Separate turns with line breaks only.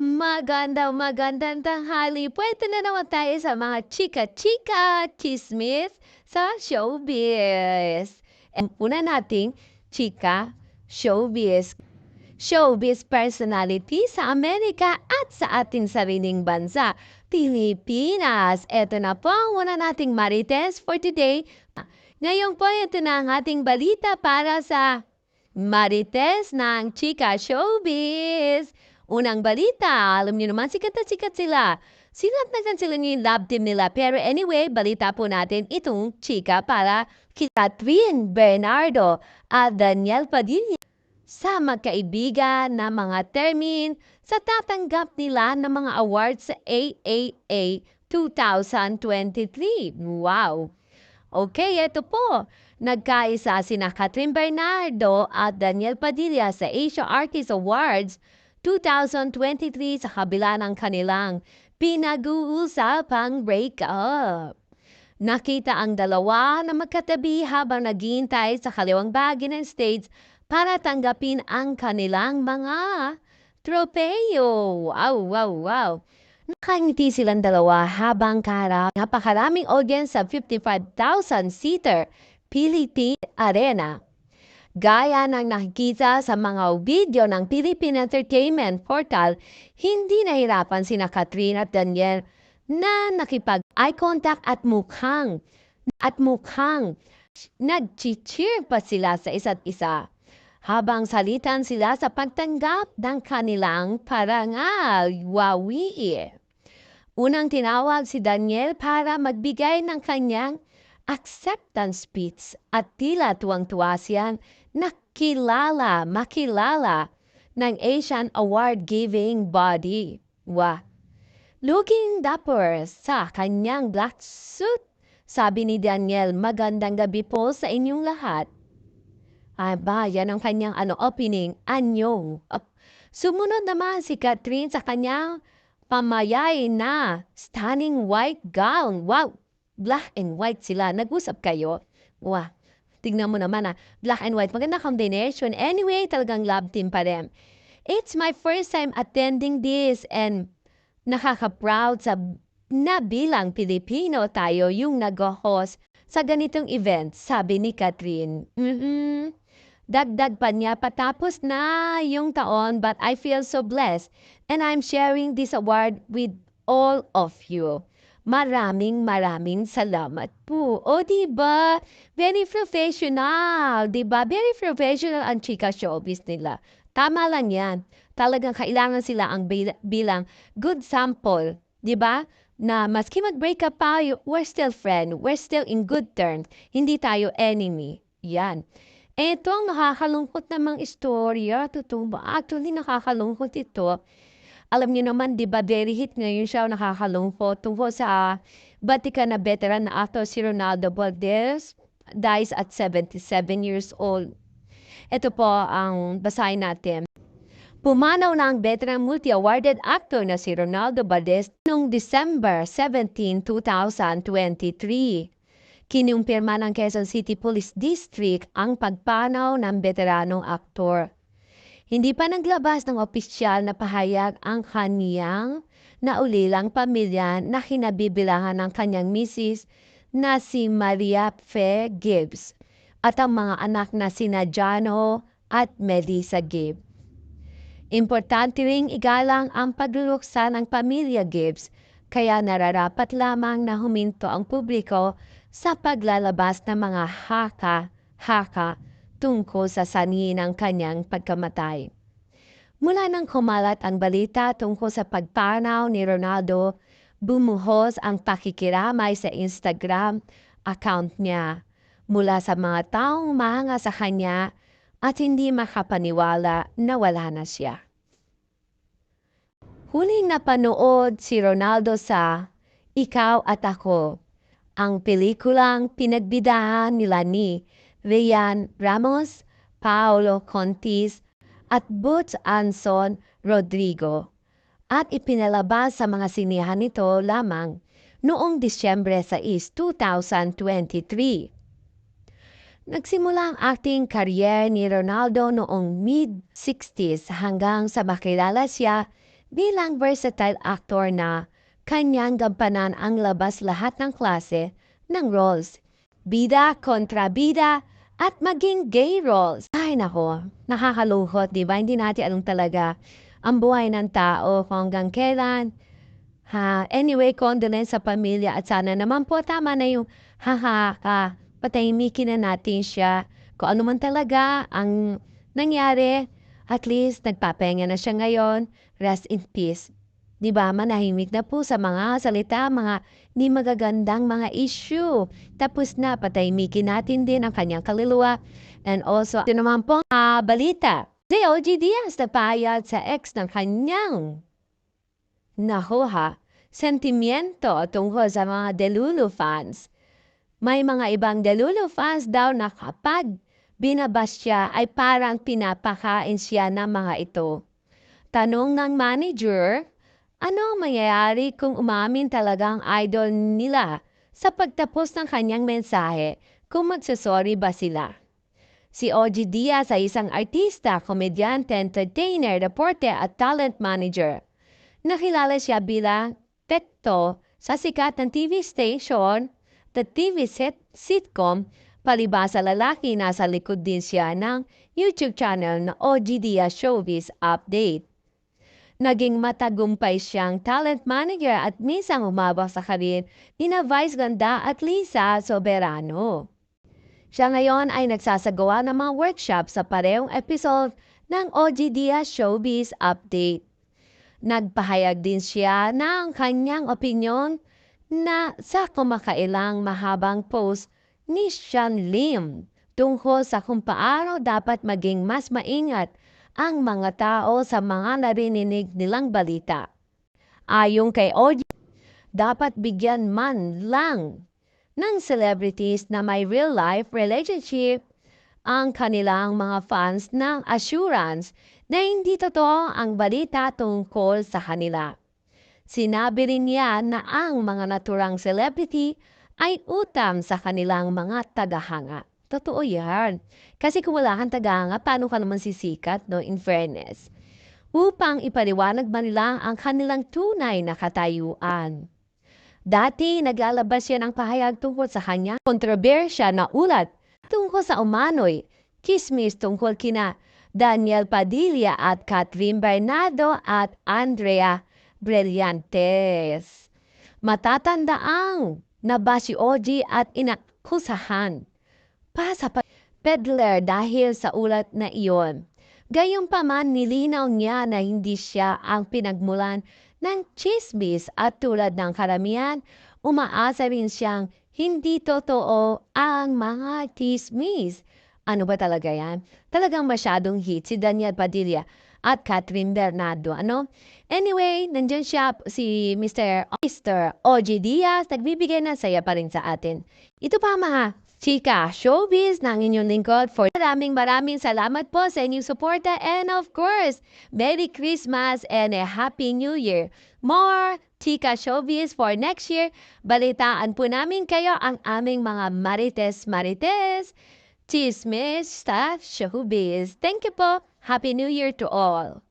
Magandang magandang tanghali. Pwede na naman tayo sa mga chika-chika chismis sa showbiz. And una nating chika, showbiz. Showbiz personality sa Amerika at sa ating sariling bansa, Pilipinas. Ito na po ang una nating marites for today. Ngayon po, ito na ang ating balita para sa Marites ng Chika Showbiz. Unang balita, alam niyo naman sikat na sikat sila. Sikat na sila yung love team nila. Pero anyway, balita po natin itong chika para kay Catherine Bernardo at Daniel Padilla sa magkaibigan na mga termin sa tatanggap nila ng mga awards sa AAA 2023. Wow! Okay, ito po. Nagkaisa sina Catherine Bernardo at Daniel Padilla sa Asia Artist Awards 2023 sa kabila ng kanilang pinag-uusapang breakup. Nakita ang dalawa na magkatabi habang naghihintay sa kaliwang bahagi ng stage para tanggapin ang kanilang mga tropeyo. Wow, wow, wow. Nakangiti silang dalawa habang kaharap napakaraming audience sa 55,000-seater Philippine Arena. Gaya ng nakikita sa mga video ng Philippine Entertainment Portal, hindi nahirapan sina Catherine at Daniel na nakipag-eye contact at mukhang at mukhang nag-cheer pa sila sa isa't isa habang salitan sila sa pagtanggap ng kanilang parangal. Wawi! Unang tinawag si Daniel para magbigay ng kanyang acceptance speech at tila tuwang-tuwa siyang nakilala, makilala ng Asian award-giving body. Wa. Looking dapper sa kanyang black suit, sabi ni Daniel, magandang gabi po sa inyong lahat. Ay ba, yan ang kanyang ano, opening, anyo. Sumunod naman si Catherine sa kanyang pamayay na stunning white gown. Wow! Black and white sila. Nag-usap kayo. Wow! Tingnan mo naman ah, black and white. Maganda combination. Anyway, talagang love team pa rin. It's my first time attending this and nakaka-proud sa na bilang Pilipino tayo yung nag-host sa ganitong event, sabi ni Catherine. Mm-hmm. Dagdag pa niya, patapos na yung taon but I feel so blessed and I'm sharing this award with all of you. Maraming maraming salamat po. O, di ba? Very professional, di ba? Very professional ang chika showbiz nila. Tama lang yan. Talagang kailangan sila ang bilang good sample, di ba? Na maski mag-break up tayo, we're still friend, we're still in good terms. Hindi tayo enemy. Yan. Ito ang nakakalungkot namang istorya. Totoo ba? Actually, nakakalungkot ito alam niyo naman, di ba, very hit ngayon siya nakakalungkot tungkol sa Vatican na veteran na actor si Ronaldo Valdez dies at 77 years old. Ito po ang basahin natin. Pumanaw na ang veteran multi-awarded actor na si Ronaldo Valdez noong December 17, 2023. Kinumpirma ng Quezon City Police District ang pagpanaw ng veteranong aktor. Hindi pa naglabas ng opisyal na pahayag ang kaniyang naulilang pamilya na kinabibilangan ng kanyang misis na si Maria Fe Gibbs at ang mga anak na sina Jano at Melissa Gibbs. Importante ring igalang ang pagluluksa ng pamilya Gibbs kaya nararapat lamang na huminto ang publiko sa paglalabas ng mga haka-haka tungkol sa sanhi ng kanyang pagkamatay. Mula nang kumalat ang balita tungkol sa pagpanaw ni Ronaldo, bumuhos ang pakikiramay sa Instagram account niya mula sa mga taong mahanga sa kanya at hindi makapaniwala na wala na siya. Huling napanood si Ronaldo sa Ikaw at Ako, ang pelikulang pinagbidahan nila ni Rian Ramos, Paolo Contis at Butch Anson Rodrigo at ipinalabas sa mga sinihan nito lamang noong Disyembre 6, 2023. Nagsimula ang acting career ni Ronaldo noong mid-60s hanggang sa makilala siya bilang versatile actor na kanyang gampanan ang labas lahat ng klase ng roles. Bida kontra bida at maging gay roles. Ay nako, nakakalungkot, di ba? Hindi natin alam talaga ang buhay ng tao kung hanggang kailan. Ha, anyway, condolence sa pamilya at sana naman po tama na yung haha ka, patahimikin na natin siya. Kung ano man talaga ang nangyari, at least nagpapahinga na siya ngayon, rest in peace. Di ba, manahimik na po sa mga salita, mga di magagandang mga issue. Tapos na, patahimikin natin din ang kanyang kaluluwa. And also, ito naman po uh, balita. Si OG Diaz napahayag sa ex ng kanyang nakuha sentimiento tungkol sa mga Delulu fans. May mga ibang Delulu fans daw na kapag binabas siya ay parang pinapakain siya ng mga ito. Tanong ng manager, ano ang mangyayari kung umamin talagang idol nila sa pagtapos ng kanyang mensahe kung magsasorry ba sila? Si OG Diaz ay isang artista, komedyante, entertainer, reporter at talent manager. Nakilala siya bilang tekto sa sikat ng TV station, the TV set sitcom Palibasa lalaki, nasa likod din siya ng YouTube channel na OG Diaz Showbiz Update. Naging matagumpay siyang talent manager at minsan umabak sa karir ni na Vice Ganda at Lisa Soberano. Siya ngayon ay nagsasagawa ng mga workshop sa parehong episode ng OG Diaz Showbiz Update. Nagpahayag din siya ng kanyang opinion na sa kumakailang mahabang post ni Sean Lim tungkol sa kung paano dapat maging mas maingat ang mga tao sa mga narinig nilang balita. Ayon kay OG, dapat bigyan man lang ng celebrities na may real-life relationship ang kanilang mga fans ng assurance na hindi totoo ang balita tungkol sa kanila. Sinabi rin niya na ang mga naturang celebrity ay utang sa kanilang mga tagahanga. Totoo yan. Kasi kung wala kang tagahanga, paano ka naman sisikat, no? In fairness. Upang ipaliwanag man nila ang kanilang tunay na katayuan. Dati, naglalabas siya ng pahayag tungkol sa kanya kontrobersya na ulat tungkol sa umano'y kismis tungkol kina Daniel Padilla at Catherine Bernardo at Andrea Brillantes. Matatandaang na si OG at inakusahan pa sa peddler dahil sa ulat na iyon. Gayunpaman nilinaw niya na hindi siya ang pinagmulan ng chismis at tulad ng karamihan, umaasa rin siyang hindi totoo ang mga chismis. Ano ba talaga yan? Talagang masyadong hit si Daniel Padilla at Catherine Bernardo. Ano? Anyway, nandyan siya si Mr. Mr. OG Diaz, nagbibigay ng saya pa rin sa atin. Ito pa mga chika showbiz ng inyong lingkod for maraming maraming salamat po sa inyong suporta and of course, Merry Christmas and a Happy New Year. More chika showbiz for next year. Balitaan po namin kayo ang aming mga marites marites. Chismis sa showbiz. Thank you po. Happy New Year to all!